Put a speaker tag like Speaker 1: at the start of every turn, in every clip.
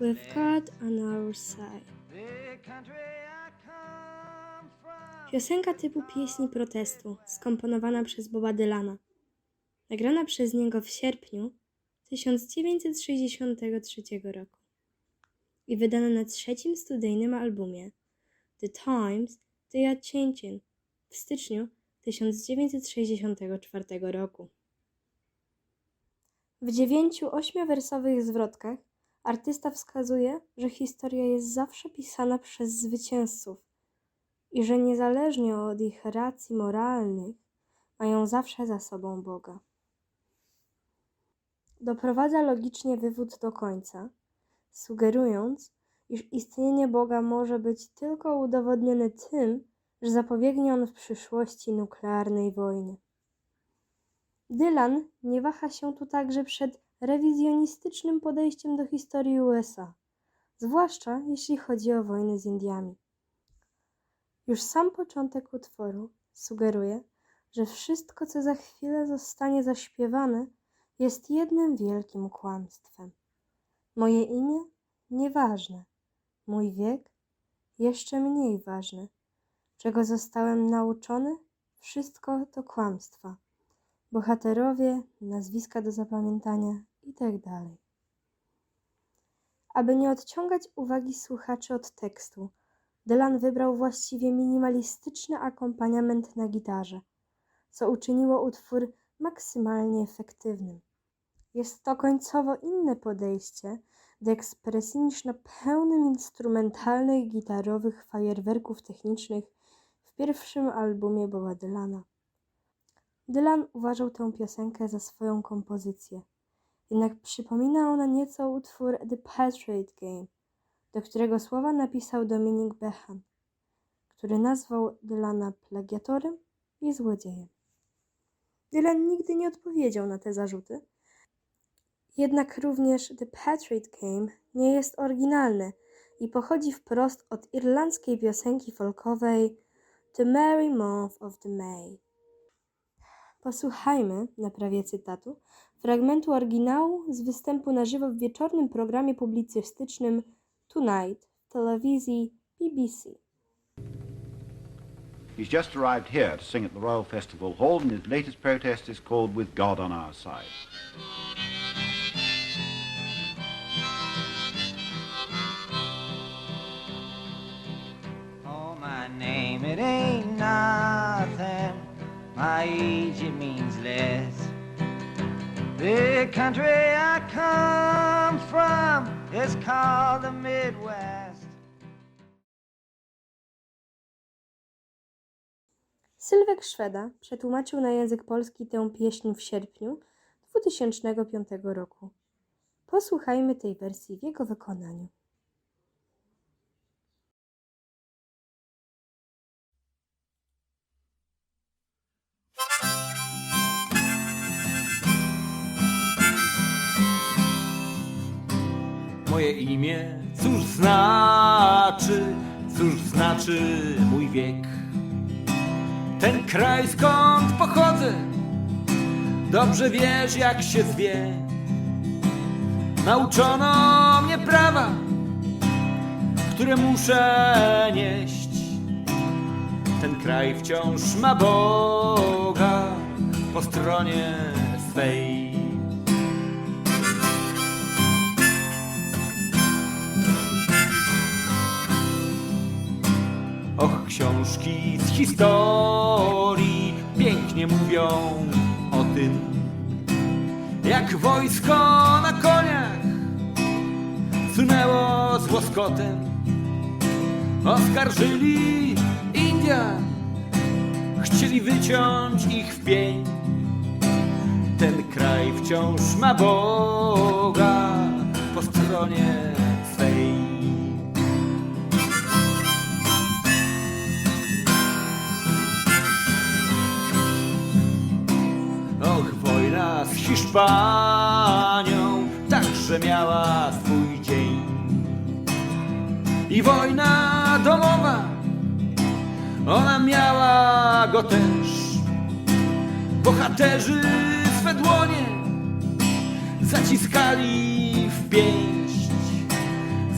Speaker 1: with God on our side. Piosenka typu pieśni protestu, skomponowana przez Boba Dylana. Nagrana przez niego w sierpniu 1963 roku i wydana na trzecim studyjnym albumie The Times They Are Changing w styczniu 1964 roku. W dziewięciu ośmiowersowych zwrotkach artysta wskazuje, że historia jest zawsze pisana przez zwycięzców i że niezależnie od ich racji moralnych mają zawsze za sobą Boga. Doprowadza logicznie wywód do końca, sugerując, iż istnienie Boga może być tylko udowodnione tym, że zapobiegnie on w przyszłości nuklearnej wojnie. Dylan nie waha się tu także przed rewizjonistycznym podejściem do historii USA, zwłaszcza jeśli chodzi o wojnę z Indiami. Już sam początek utworu sugeruje, że wszystko, co za chwilę zostanie zaśpiewane, jest jednym wielkim kłamstwem. Moje imię nieważne, mój wiek jeszcze mniej ważny. Czego zostałem nauczony? Wszystko to kłamstwa. Bohaterowie, nazwiska do zapamiętania itd. Aby nie odciągać uwagi słuchaczy od tekstu, Dylan wybrał właściwie minimalistyczny akompaniament na gitarze, co uczyniło utwór maksymalnie efektywnym. Jest to końcowo inne podejście do ekspresji niż na pełnym instrumentalnych gitarowych fajerwerków technicznych w pierwszym albumie Boba Dylana. Dylan uważał tę piosenkę za swoją kompozycję, jednak przypomina ona nieco utwór The Patriot Game, do którego słowa napisał Dominik Behan, który nazwał Dylana plagiatorem i złodziejem. Dylan nigdy nie odpowiedział na te zarzuty, jednak również The Patriot Game nie jest oryginalne i pochodzi wprost od irlandzkiej piosenki folkowej The Merry Month of the May. Posłuchajmy, na prawie cytatu, fragmentu oryginału z występu na żywo w wieczornym programie publicystycznym Tonight w telewizji BBC.
Speaker 2: He's just arrived here to sing at the Royal Festival Hall, and his latest protest is called With God on Our Side.
Speaker 3: Oh, my name, it ain't nothing. My less. The country I come from is called the Midwest.
Speaker 1: Sylwek Szweda przetłumaczył na język polski tę pieśń w sierpniu 2005 roku. Posłuchajmy tej wersji w jego wykonaniu.
Speaker 4: Moje imię cóż znaczy, cóż znaczy mój wiek? Ten kraj skąd pochodzę, dobrze wiesz jak się zwie. Nauczono mnie prawa, które muszę nieść. Ten kraj wciąż ma Boga po stronie swej. Książki z historii pięknie mówią o tym, jak wojsko na koniach sunęło z łoskotem. Oskarżyli Indian, chcieli wyciąć ich w pień. Ten kraj wciąż ma Boga po stronie Hiszpanią także miała swój dzień. I wojna domowa, ona miała go też. Bohaterzy swe dłonie zaciskali w pięść.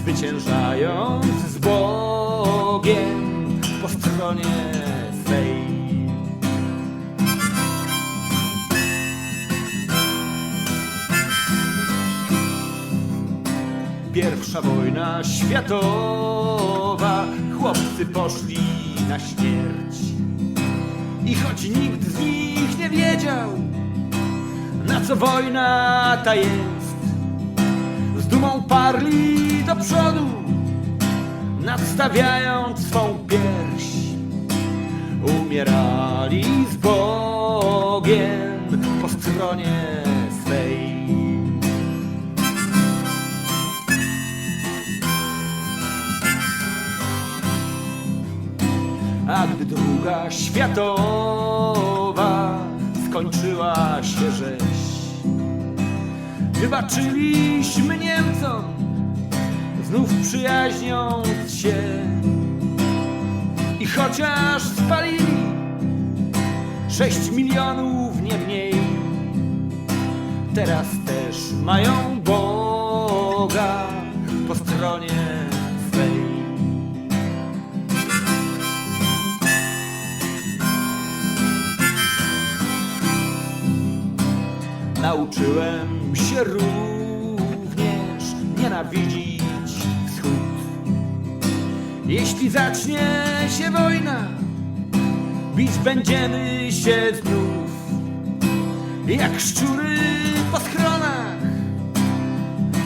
Speaker 4: zwyciężając z Bogiem po stronie swej. Pierwsza wojna światowa, chłopcy poszli na śmierć. I choć nikt z nich nie wiedział, na co wojna ta jest, z dumą parli do przodu, nadstawiając swą pierś. Umierali z Bogiem po stronie światowa skończyła się rzeź, wybaczyliśmy Niemcom, znów przyjaźniąc się. I chociaż spalili sześć milionów nie mniej, teraz też mają Boga po stronie Nauczyłem się również nienawidzić wschód. Jeśli zacznie się wojna, bić będziemy się znów. Jak szczury po schronach,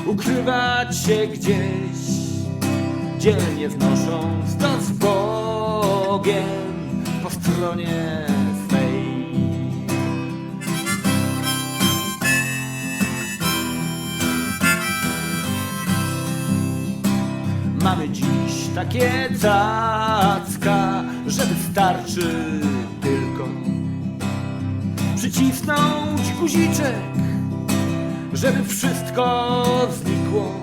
Speaker 4: ukrywać się gdzieś, dzielnie znosząc to z Bogiem po stronie takie cacka, że wystarczy tylko przycisnąć guziczek, żeby wszystko znikło.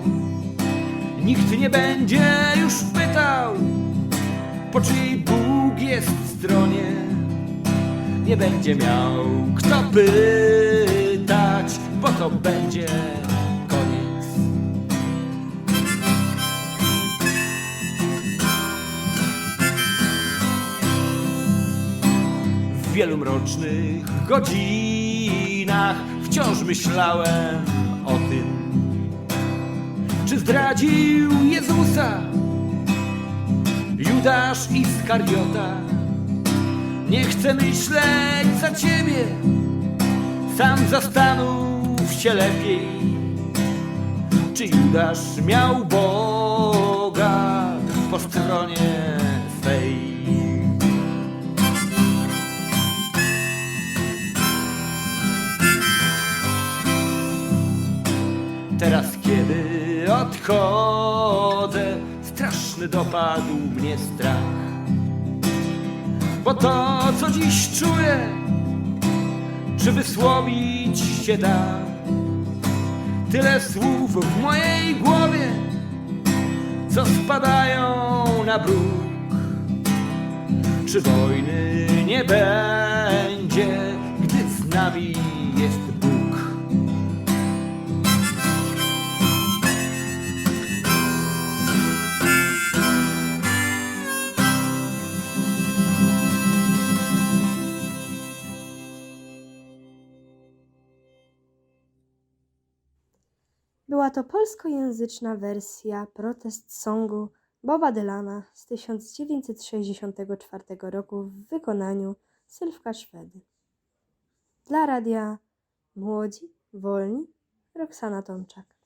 Speaker 4: Nikt nie będzie już pytał, po czyjej Bóg jest stronie. Nie będzie miał kto pytać, bo to będzie wielu mrocznych godzinach wciąż myślałem o tym, czy zdradził Jezusa Judasz Iskariota. Nie chcę myśleć za ciebie, sam zastanów się lepiej, czy Judasz miał Boga po stronie straszny dopadł mnie strach. Bo to, co dziś czuję, czy wysłowić się da? Tyle słów w mojej głowie, co spadają na bruk. Czy wojny nie będzie, gdy z nami
Speaker 1: Była to polskojęzyczna wersja protest songu Boba Dylana z 1964 roku w wykonaniu Sylwka Szwedy. Dla radia Młodzi, Wolni, Roxana Tomczak.